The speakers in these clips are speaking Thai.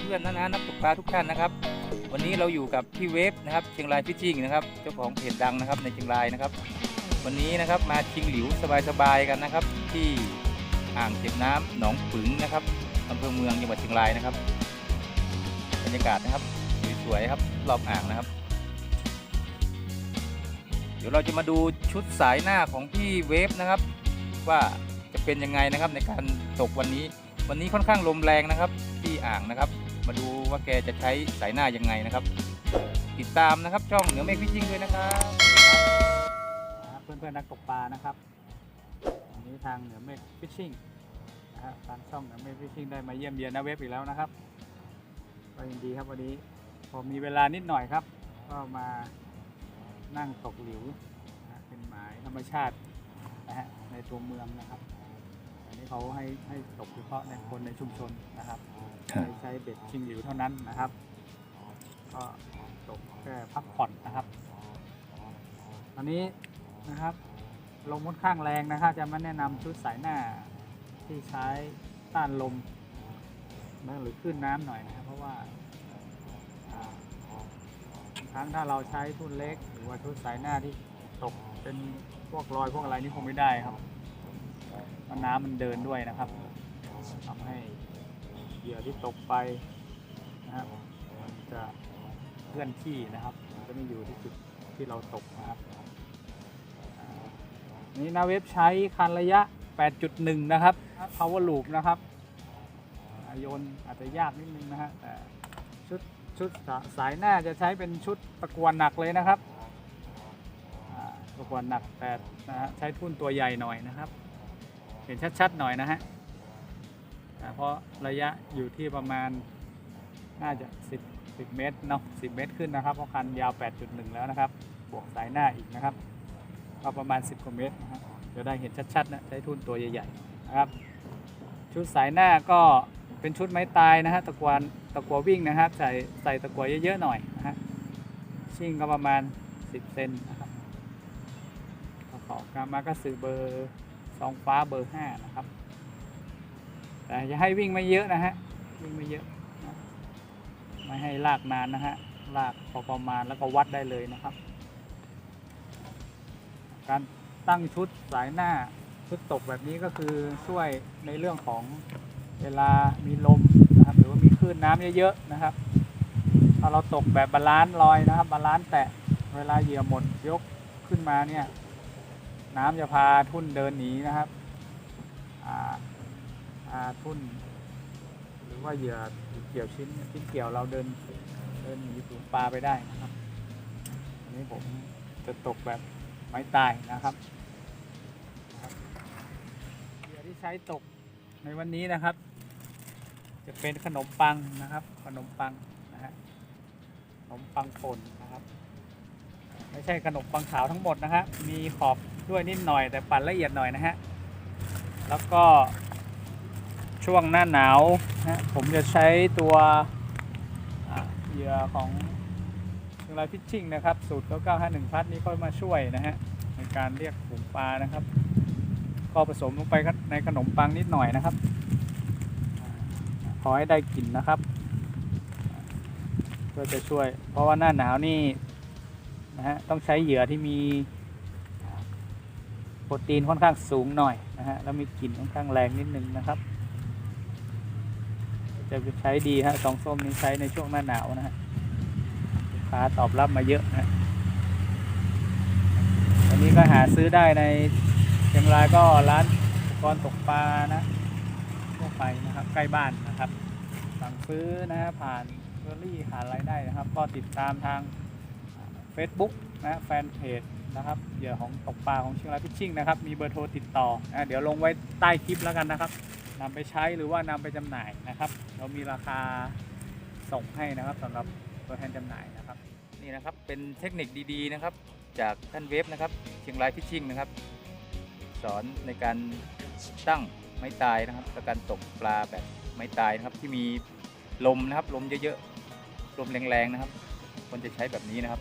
เพื่อนๆนะนะนักตกปลาทุกท่านนะครับ วันนี้เราอยู่กับพี่เวฟนะครับเชียงรายฟิชชิ่งนะครับเจ้าของเพจดังนะครับในเชียงรายนะครับ วันนี้นะครับมาชิงหลิวสบายๆกันนะครับ ที่อ่างเก็บน้ำหนองปึงนะครับอำเภอเมืองจังหวัดเชียงรายนะครับบรรยากาศนะครับสวยๆครับรอบอ่างนะครับ เดี๋ยวเราจะมาดูชุดสายหน้าของพี่เวฟนะครับ ว่าจะเป็นยังไงนะครับในการตกวันนี้ วันนี้ค่อนข้างลมแรงนะครับ ที่อ่างนะครับ มาดูว่าแกจะใช้สายหน้ายังไงนะครับ ติดตามนะครับช่องเหนือเมฆพิชิงด้วยนะครับนะครับเพื่อนๆนักตกปลานะครับวันนี้ทางเหนือเมฆฟิชิ่งนะฮะทางช่องเหนือเมฆฟิชิ่งได้มาเยี่ยมเยียนนาเว็บอีกแล้วนะครับก็ยินดีครับวันนี้พอมีเวลานิดหน่อยครับ ก็มานั่งตกหลิวนะเป็นหมายธรรมชาตินะฮะในตัวเมืองนะครับ อันนี้เขาให้ให้ตกเฉพาะในคนในชุมชนนะครับครับใช้ใช้เบ็ดชิงหลิวเท่านั้นนะครับ ก็ตกแค่พักผ่อนนะครับอันนี้นะครับลมค่อนข้างแรงนะครับ จะมาแนะนำชุดสายหน้าที่ใช้ต้านลมนะหรือขึ้นน้ำหน่อยนะครับเพราะว่าอ่าบางครั้งถ้าเราใช้ทุ่นเล็ก หรือว่าชุดสายหน้าที่ตกเป็นพวกรอยพวกอะไรนี่คงไม่ได้ครับเพ ราะน้ำมันเดินด้วยนะครับทำให้เหยื่อที่ตกไปนะครับมันจะเคลื่อนที่นะครับมันจะไม่อยู่ที่จุดที่เราตกนะครับนี่นาเว็บใช้คันระยะ 8.1 นะครับ power loop นะครับโยนอาจจะยากนิดนึงนะฮะแต่ชุดชุดสายหน้าจะใช้เป็นชุดตะกวนหนักเลยนะครับตะกวนหนักแต่นะฮะใช้ทุ่นตัวใหญ่หน่อยนะครับ เห็นชัดๆหน่อยนะฮะเพราะระยะอยู่ที่ประมาณน่าจะ 10 10 เมตรเนาะ10 เมตรขึ้นนะครับ เพราะคันยาว 8.1 แล้วนะครับ บวกสายหน้าอีกนะครับก็ประมาณ 10กว่าเมตรนะครับจะได้เห็นชัดๆนะใช้ทุ่นตัวใหญ่ๆนะครับ ชุดสายหน้าก็เป็นชุดไม้ตายนะฮะตะกวนตะกัววิ่งนะครับ ใส่ใส่ตะกัวเยอะๆหน่อยนะฮะชิ่งก็ประมาณ 10 เซนนะครับขอกามาก็ซื้อเบอร์ สองฟ้าเบอร์5นะครับ แต่อย่าให้วิ่งไม่เยอะนะฮะ วิ่งไม่เยอะนะไม่ให้ลากนานนะฮะ ลากพอประมาณแล้วก็วัดได้เลยนะครับ การตั้งชุดสายหน้าชุดตกแบบนี้ก็คือช่วยในเรื่องของเวลามีลมนะครับหรือว่ามีคลื่นน้ำเยอะๆนะครับถ้าเราตกแบบบาลานซ์ลอยนะครับบาลานซ์แตะเวลาเหยื่อหมดยกขึ้นมาเนี่ย น้ำจะพาทุ่นเดินหนีนะครับอ่าทุ่น หรือว่าเหยื่อเกี่ยวชิ้นชิ้นเกี่ยวเราเดินเดินหนีฝูงปลาไปได้นะครับอันนี้ผมจะตกแบบไม้ตายนะครับนะครับเหยื่อที่ใช้ตกในวันนี้นะครับ จะเป็นขนมปังนะครับ ขนมปังนะฮะขนมปังป่นนะครับ ไม่ใช่ขนมปังขาวทั้งหมดนะฮะมีขอบ ด้วยนิดหน่อยแต่ปั่นละเอียดหน่อยนะฮะ แล้วก็ช่วงหน้าหนาวนะฮะผมจะใช้ตัวเหยื่อของเชียงรายฟิชชิ่งนะครับสูตร 9951 พัดนี้ก็มาช่วยนะฮะ ในการเรียกฝูงปลานะครับ ก็ผสมลงไปในขนมปังนิดหน่อยนะครับขอให้ได้กลิ่นนะครับเพื่อจะช่วย เพราะว่าหน้าหนาวนี่นะฮะต้องใช้เหยื่อที่มี รตีนค่อนข้างสูงหน่อยนะฮะแล้วมีกลิ่นค่อนข้างแรงนิดนึงนะครับ จะใช้ดีฮะสองส้มนี้ใช้ในช่วงหน้าหนาวนะฮะลูกค้าตอบรับมาเยอะนะอันนี้ก็หาซื้อได้ในเชียงรายก็ร้านอุปกรณ์ตกปลานะทั่วไปนะครับใกล้บ้านนะครับ สั่งซื้อนะฮะผ่านเฟอรี่ผ่านอะไรได้นะครับ ก็ติดตามทาง Facebook นะแฟนเพจ นะครับเหยื่อของตกปลาของเชียงรายพิชชิ่งนะครับมีเบอร์โทรติดต่อนะเดี๋ยวลงไว้ใต้คลิปแล้วกันนะครับนำไปใช้หรือว่านำไปจำหน่ายนะครับ เรามีราคาส่งให้นะครับสำหรับตัวแทนจำหน่ายนะครับ นี่นะครับเป็นเทคนิคดีๆนะครับ จากท่านเวฟนะครับเชียงรายฟิชชิ่งนะครับ สอนในการตั้งไม้ตายนะครับและการตกปลาแบบไม้ตายนะครับที่มีลมนะครับลมเยอะๆลมแรงๆนะครับควรจะใช้แบบนี้นะครับ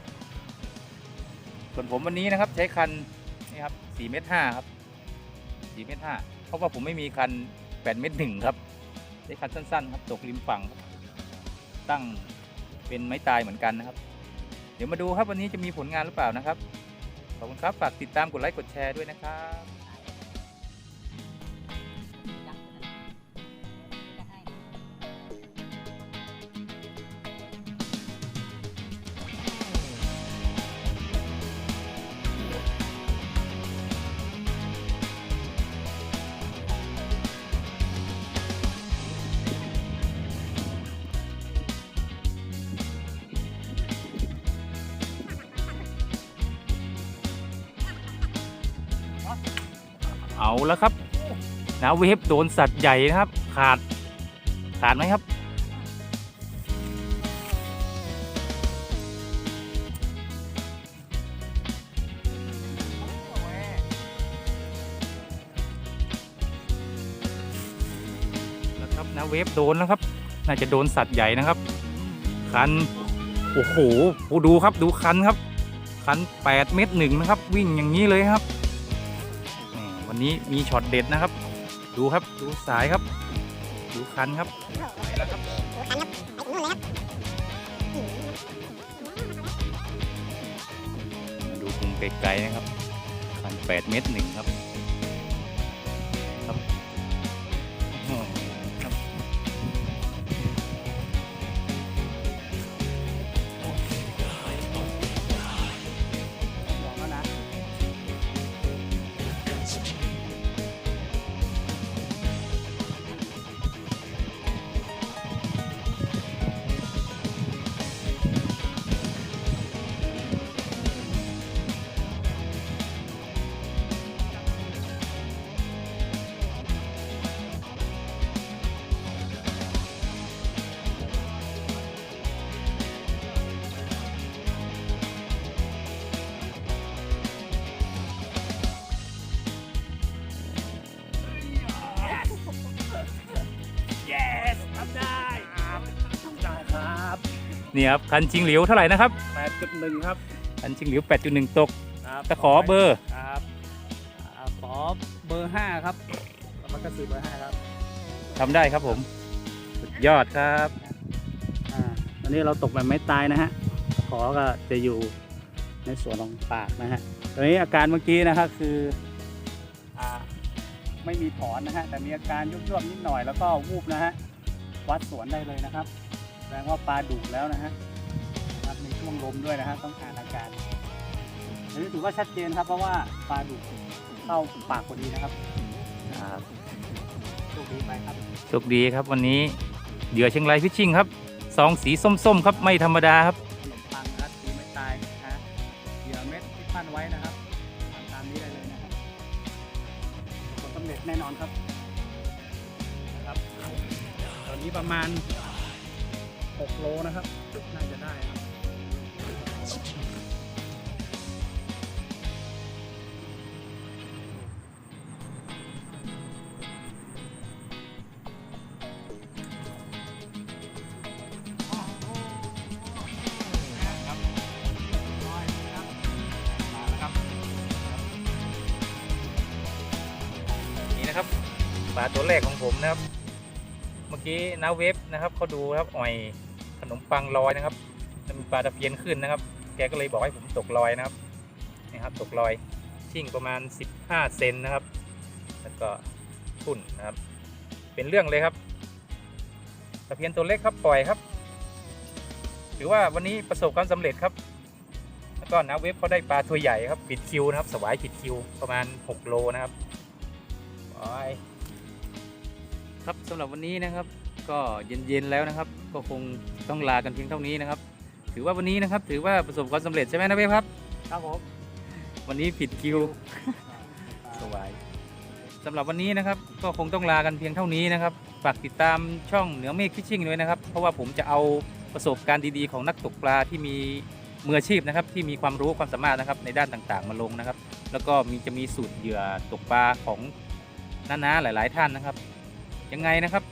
ส่วนผมวันนี้นะครับใช้คันนี่ครับ4เมตร5ครับ4เมตร5เพราะว่าผมไม่มีคัน8เมตร1ครับใช้คันสั้นๆครับตกริมฝั่งตั้งเป็นไม้ตายเหมือนกันนะครับ เดี๋ยวมาดูครับวันนี้จะมีผลงานหรือเปล่านะครับ ขอบคุณครับ ฝากติดตามกดไลค์กดแชร์ด้วยนะครับ เอาแล้วครับนาเวฟโดนสัตว์ใหญ่นะครับ ขาดขาดไหมครับ แล้วครับนาเวฟโดนแล้วครับ น่าจะโดนสัตว์ใหญ่นะครับ คัน โอ้โหดูครับดูคันครับ คัน 8 เมตรหนึ่งนะครับ วิ่งอย่างนี้เลยครับ วันนี้มีช็อตเด็ดนะครับ ดูครับดูสายครับ ดูคันครับไปแล้วครับดูมุมไกลๆนะครับ คัน 8 เมตรหนึ่งครับครับบอกแล้วนะ นี่ครับคันชิงเหลียวเท่าไหร่นะครับ8.1 ครับ คันชิงเหลียว8.1 ตกครับตะขอเบอร์ครับอ่าขอเบอร์ 5 ครับแล้วก็คือเบอร์ 5 ครับทำได้ครับผม สุดยอดครับอ่าตอนนี้เราตกแบบไม่ตายนะฮะตะขอก็จะอยู่ในส่วนของปากนะฮะตอนนี้อาการเมื่อกี้นะครับคืออ่าไม่มีถอนนะฮะแต่มีอาการยุบยวบๆนิดหน่อยแล้วก็วูบนะฮะวัดสวนได้เลยนะครับแส ดงว่าปลาดุแล้วนะฮะนะครับในช่วงลมด้วยนะฮะต้องอ่านอาการอันนี้ถือว่าชัดเจนครับ เพราะว่าปลาดุเข้าปากพอดีนะครับโชคดีไปครับโชคดีครับวันนี้เหยื่อเชียงรายฟิชชิ่งครับซองสีส้มๆครับไม่ธรรมดาครับขนมปังนะครับตีไม่ตายนะฮะเหยื่อเม็ดที่ปั้นไว้นะครับทำตามนี้ได้เลยนะครับผลสำเร็จแน่นอนครับนะครับตอนนี้ประมาณ 6 โลนะครับ น่าจะได้ครับนี่นะครับปลาตัวแรกของผมนะครับ มื่อกี้น้าเวฟนะครับเขาดูครับอ่อยขนมปังลอยนะครับมีปลาตะเพียนขึ้นนะครับ แกก็เลยบอกให้ผมตกลอยนะครับนี่ครับตกลอยชิ่งประมาณ 15 เซนนะครับ แล้วก็ทุ่นนะครับ เป็นเรื่องเลยครับตะเพียนตัวเล็กครับปล่อยครับ ถือว่าวันนี้ประสบความสำเร็จครับ แล้วก็น้าเวฟเขาได้ปลาตัวใหญ่ครับปิดคิวนะครับ สวายปิดคิวประมาณ 6 โลนะครับไป ครับสำหรับวันนี้นะครับ ก็เย็นๆแล้วนะครับ ก็คงต้องลากันเพียงเท่านี้นะครับ ถือว่าวันนี้นะครับ ถือว่าประสบความสำเร็จใช่ไหมนะเบ๊ครับ ครับผม วันนี้ผิดคิวสวายสำหรับวันนี้นะครับ ก็คงต้องลากันเพียงเท่านี้นะครับ ฝากติดตามช่องเหนือเมฆฟิชชิ่งด้วยนะครับ เพราะว่าผมจะเอาประสบการณ์ดีๆของนักตกปลาที่มีมืออาชีพนะครับ ที่มีความรู้ความสามารถนะครับในด้านต่างๆ มาลงนะครับ แล้วก็มีจะมีสูตรเหยื่อตกปลาของน้าๆหลาย ๆ ท่านนะครับ ยังไงนะครับ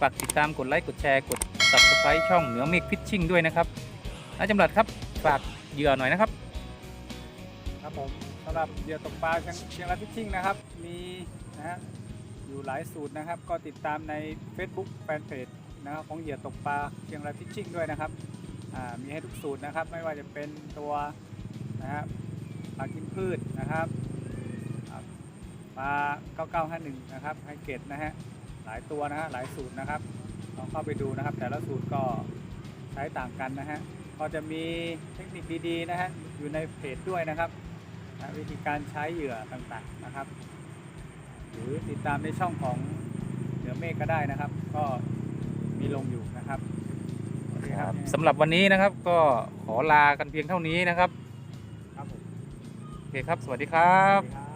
ฝากติดตามกดไลค์กดแชร์กด subscribe ช่องเหนือเมฆฟิชชิ่งด้วยนะครับน้าจำรัดครับฝากเหยื่อหน่อยนะครับ ครับผมสำหรับเหยื่อตกปลาเชียงเชียงรายฟิชชิ่งนะครับ มีนะฮะอยู่หลายสูตรนะครับ ก็ติดตามใน Facebook Fanpage นะครับของเหยื่อตกปลาเชียงรายฟิชชิ่งด้วยนะครับอ่ามีให้ทุกสูตรนะครับ ไม่ว่าจะเป็นตัวนะครับปลากินพืชนะครับอ่าปลา 9951 นะครับไฮเกตนะฮะ หลายตัวนะฮะหลายสูตรนะครับลองเข้าไปดูนะครับ แต่ละสูตรก็ใช้ต่างกันนะฮะก็จะมีเทคนิคดีๆนะฮะอยู่ในเพจด้วยนะครับนะวิธีการใช้เหยื่อต่างๆนะครับ หรือติดตามในช่องของเหนือเมฆก็ได้นะครับ ก็มีลงอยู่นะครับโอเคครับสำหรับวันนี้นะครับก็ขอลากันเพียงเท่านี้นะครับครับผมโอเคครับ สวัสดีครับ สวัสดีครับ